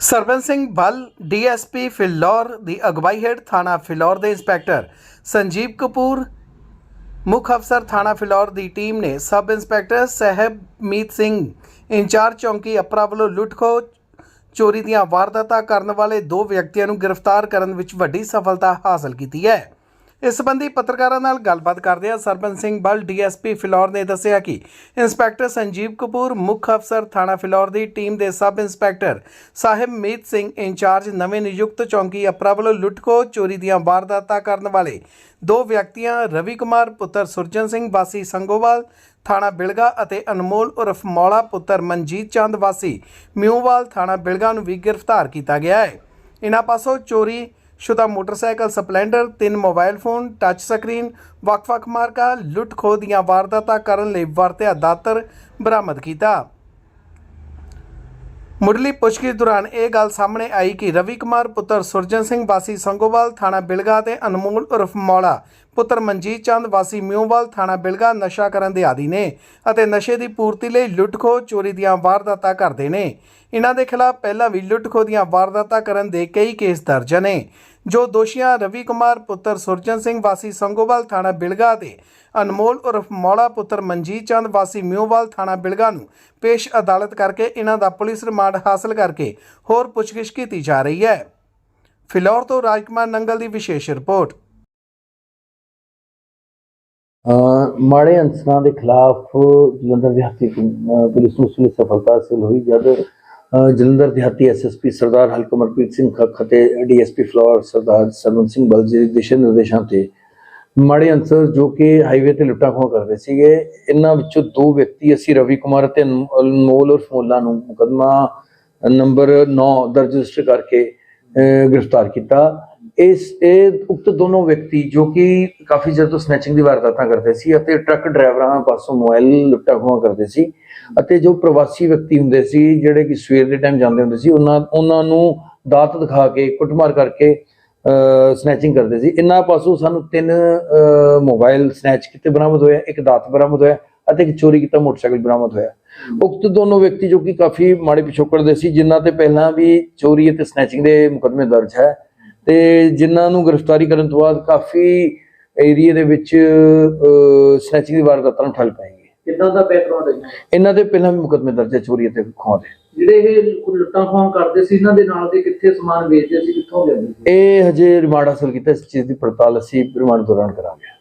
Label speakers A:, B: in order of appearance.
A: Sarban Singh Bhall DSP Phillaur ਦੀ ਅਗਵਾਈ ਹੇਠ ਥਾਣਾ ਫਿਲੌਰ ਦੇ ਇੰਸਪੈਕਟਰ ਸੰਜੀਵ ਕਪੂਰ, ਮੁੱਖ ਅਫਸਰ ਥਾਣਾ ਫਿਲੌਰ ਦੀ ਟੀਮ ਨੇ sub inspector Sahibmeet Singh, incharge ਚੌਂਕੀ ਅਪਰਾ ਵੱਲੋਂ ਲੁੱਟਖੋ ਚੋਰੀ ਦੀਆਂ ਵਾਰਦਾਤਾਂ ਕਰਨ ਵਾਲੇ ਦੋ ਵਿਅਕਤੀਆਂ ਨੂੰ ਗ੍ਰਿਫਤਾਰ ਕਰਨ ਵਿੱਚ ਵੱਡੀ ਸਫਲਤਾ ਹਾਸਲ ਕੀਤੀ ਹੈ। ਇਸ ਸੰਬੰਧੀ ਪੱਤਰਕਾਰਾਂ ਨਾਲ ਗੱਲਬਾਤ ਕਰਦਿਆਂ ਸਰਬਨ ਸਿੰਘ ਬਲ ਡੀਐਸਪੀ ਫਿਲੌਰ ਨੇ ਦੱਸਿਆ ਕਿ ਇੰਸਪੈਕਟਰ ਸੰਜੀਵ ਕਪੂਰ, ਮੁੱਖ ਅਫਸਰ ਥਾਣਾ ਫਿਲੌਰ ਦੀ ਟੀਮ ਦੇ sub inspector Sahib Meet Singh incharge ਨਵੇਂ ਨਿਯੁਕਤ ਚੌਂਕੀ ਅਪਰਾ ਵੱਲੋਂ ਲੁੱਟਖੋ ਚੋਰੀ ਦੀਆਂ ਵਾਰਦਾਤਾਂ ਕਰਨ ਵਾਲੇ ਦੋ ਵਿਅਕਤੀਆਂ ਰਵੀ ਕੁਮਾਰ, ਪੁੱਤਰ ਸੁਰਜਨ ਸਿੰਘ, ਵਾਸੀ ਸੰਗੋਵਾਲ, ਥਾਣਾ ਬਿਲਗਾ ਅਤੇ ਅਨਮੋਲ ਉਰਫ ਮੌਲਾ, ਪੁੱਤਰ ਮਨਜੀਤ ਚੰਦ, ਵਾਸੀ ਮਿਊਵਾਲ, ਥਾਣਾ ਬਿਲਗਾ ਨੂੰ ਵੀ ਗ੍ਰਿਫਤਾਰ ਕੀਤਾ ਗਿਆ ਹੈ। ਇਹਨਾਂ ਪਾਸੋਂ ਚੋਰੀ ਸ਼ੁਦਾ ਮੋਟਰਸਾਈਕਲ ਸਪਲੈਂਡਰ ਤਿੰਨ ਮੋਬਾਈਲ ਫੋਨ ਟੱਚ ਸਕਰੀਨ ਵੱਖ-ਵੱਖ ਮਾਰਕਾ ਲੁੱਟ ਖੋਹ ਦੀਆਂ ਵਾਰਦਾਤਾਂ ਕਰਨ ਲਈ ਵਰਤਿਆ ਦਾਤਰ ਬਰਾਮਦ ਕੀਤਾ ਮੁੱਢਲੀ ਪੁੱਛਗਿੱਛ ਦੌਰਾਨ ਇਹ ਗੱਲ ਸਾਹਮਣੇ ਆਈ ਕਿ ਰਵੀ ਕੁਮਾਰ ਪੁੱਤਰ ਸੁਰਜਨ ਸਿੰਘ ਵਾਸੀ ਸੰਗੋਵਾਲ ਥਾਣਾ ਬਿਲਗਾ ਤੇ ਅਨਮੋਲ ਉਰਫ ਮੌਲਾ ਪੁੱਤਰ ਮਨਜੀਤ ਚੰਦ, ਵਾਸੀ ਮਿਉਂਵਾਲ ਥਾਣਾ ਬਿਲਗਾ ਨਸ਼ਾ ਕਰਨ ਦੇ ਆਦੀ ਨੇ ਅਤੇ ਨਸ਼ੇ ਦੀ ਪੂਰਤੀ ਲਈ ਲੁੱਟਖੋ ਚੋਰੀ ਦੀਆਂ ਵਾਰਦਾਤਾਂ ਕਰਦੇ ਨੇ। ਇਹਨਾਂ ਦੇ ਖਿਲਾਫ ਪਹਿਲਾਂ ਵੀ ਲੁੱਟਖੋ ਦੀਆਂ ਵਾਰਦਾਤਾਂ ਕਰਨ ਦੇ ਕਈ ਕੇਸ ਦਰਜ ਨੇ, ਜੋ ਦੋਸ਼ੀਆਂ ਰਵੀ ਕੁਮਾਰ, ਪੁੱਤਰ ਸੁਰਜਨ ਸਿੰਘ, ਵਾਸੀ ਸੰਗੋਵਾਲ ਥਾਣਾ ਬਿਲਗਾ ਤੇ ਅਨਮੋਲ ਉਰਫ ਮੌਲਾ, ਪੁੱਤਰ ਮਨਜੀਤ ਚੰਦ, ਵਾਸੀ ਮਿਉਂਵਾਲ ਥਾਣਾ ਬਿਲਗਾ ਨੂੰ ਪੇਸ਼ ਅਦਾਲਤ ਕਰਕੇ ਇਹਨਾਂ ਦਾ ਪੁਲਿਸ ਰਿਮਾਂਡ ਹਾਸਲ ਕਰਕੇ ਹੋਰ ਪੁੱਛਗਿੱਛ ਕੀਤੀ ਜਾ ਰਹੀ ਹੈ। ਫਿਲੌਰ ਤੋਂ ਰਾਜਕੁਮਾਰ ਨੰਗਲ ਦੀ ਵਿਸ਼ੇਸ਼ ਰਿਪੋਰਟ।
B: ਮਾੜੇ ਅੰਸਰਾਂ ਦੇ ਖਿਲਾਫ ਜਲੰਧਰ ਦਿਹਾਤੀ ਪੁਲਿਸ ਨੂੰ ਉਸ ਸਫਲਤਾ ਹਾਸਲ ਹੋਈ ਜਦ ਜਲੰਧਰ ਦਿਹਾਤੀ ਐਸਐਸਪੀ ਸਰਦਾਰ ਹਲਕਮਰਪ੍ਰੀਤ ਸਿੰਘ ਖੱਖ ਅਤੇ ਡੀਐਸਪੀ ਫਲੋਰ ਸਰਦਾਰ ਸਰਵਨ ਸਿੰਘ ਬਲ ਜੀ ਦੇ ਦਿਸ਼ਾ ਨਿਰਦੇਸ਼ਾਂ ਤੇ ਮਾੜੇ ਅੰਸਰ ਜੋ ਕਿ ਹਾਈਵੇ ਤੇ ਲੁੱਟਾਂ ਖੋਹ ਕਰਦੇ ਸੀਗੇ, ਇਹਨਾਂ ਵਿੱਚੋਂ ਦੋ ਵਿਅਕਤੀ ਅਸੀਂ ਰਵੀ ਕੁਮਾਰ ਅਤੇ ਅਨਮੋਲ ਉਰਫ ਮੋਲਾ ਨੂੰ ਮੁਕਦਮਾ ਨੰਬਰ 9 ਦਰਜ ਰਜਿਸਟਰ ਕਰਕੇ ਗ੍ਰਿਫਤਾਰ ਕੀਤਾ। ਇਸ ਇਹ ਉਕਤ ਦੋਨੋਂ ਵਿਅਕਤੀ ਜੋ ਕਿ ਕਾਫੀ ਚਿਰ ਤੋਂ ਸਨੈਚਿੰਗ ਦੀ ਵਾਰਦਾਤਾਂ ਕਰਦੇ ਸੀ ਅਤੇ ਟਰੱਕ ਡਰਾਈਵਰਾਂ ਪਾਸੋਂ ਮੋਬਾਈਲ ਲੁੱਟਾਂ ਖੋਹਾਂ ਕਰਦੇ ਸੀ ਅਤੇ ਜੋ ਪ੍ਰਵਾਸੀ ਵਿਅਕਤੀ ਹੁੰਦੇ ਸੀ ਜਿਹੜੇ ਕਿ ਸਵੇਰ ਦੇ ਟਾਈਮ ਜਾਂਦੇ ਹੁੰਦੇ ਸੀ ਉਹਨਾਂ ਉਹਨਾਂ ਨੂੰ ਦਾਤ ਦਿਖਾ ਕੇ ਕੁੱਟਮਾਰ ਕਰਕੇ ਸਨੈਚਿੰਗ ਕਰਦੇ ਸੀ। ਇਹਨਾਂ ਪਾਸੋਂ ਸਾਨੂੰ ਤਿੰਨ ਅਹ, ਮੋਬਾਈਲ ਸਨੈਚ ਕੀਤੇ ਬਰਾਮਦ ਹੋਇਆ ਇੱਕ ਦਾਤ ਬਰਾਮਦ ਹੋਇਆ ਅਤੇ ਇੱਕ ਚੋਰੀ ਕੀਤਾ ਮੋਟਰਸਾਈਕਲ ਬਰਾਮਦ ਹੋਇਆ। ਉਕਤ ਦੋਨੋਂ ਵਿਅਕਤੀ ਜੋ ਕਿ ਕਾਫੀ ਮਾੜੇ ਪਿਛੋਕੜ ਦੇ ਸੀ ਜਿਨ੍ਹਾਂ ਤੇ ਪਹਿਲਾਂ ਵੀ ਚੋਰੀ ਅਤੇ ਸਨੈਚਿੰਗ ਦੇ ਮੁਕੱਦਮੇ ਦਰਜ ਹੈ। ਤੇ ਜਿਨ੍ਹਾਂ ਨੂੰ ਗ੍ਰਿਫਤਾਰੀ ਕਰਨ ਤੋਂ ਬਾਅਦ ਕਾਫੀ ਏਰੀਆ ਦੇ ਵਿੱਚ ਸਨੈਚਿੰਗ ਦੀ ਵਾਰਦਾਤਾਂ ਨੂੰ ਠੱਲ ਪਾਏਗੀ
C: ਕਿੱਦਾਂ ਦਾ ਬੈਕਗ੍ਰਾਉਂਡ ਹੈ
B: ਇਹਨਾਂ ਦੇ ਪਹਿਲਾਂ ਵੀ ਮੁਕੱਦਮੇ ਦਰਜ ਹੈ ਚੋਰੀ ਅਤੇ ਖੋਹ ਦੇ
C: ਜਿਹੜੇ ਇਹ ਲੁੱਟਾਂ ਖੋਹਾਂ ਕਰਦੇ ਸੀ ਇਹਨਾਂ ਦੇ ਨਾਲ ਦੇ ਕਿੱਥੇ ਸਮਾਨ ਵੇਚਦੇ ਸੀ ਕਿੱਥੋਂ ਲਿਆਉਂਦੇ ਸੀ?
B: ਇਹ ਹਜੇ ਰਿਮਾਂਡ ਹਾਸਲ ਕੀਤਾ ਇਸ ਚੀਜ਼ ਦੀ ਪੜਤਾਲ ਅਸੀਂ ਰਿਮਾਂਡ ਦੌਰਾਨ ਕਰਾਂਗੇ।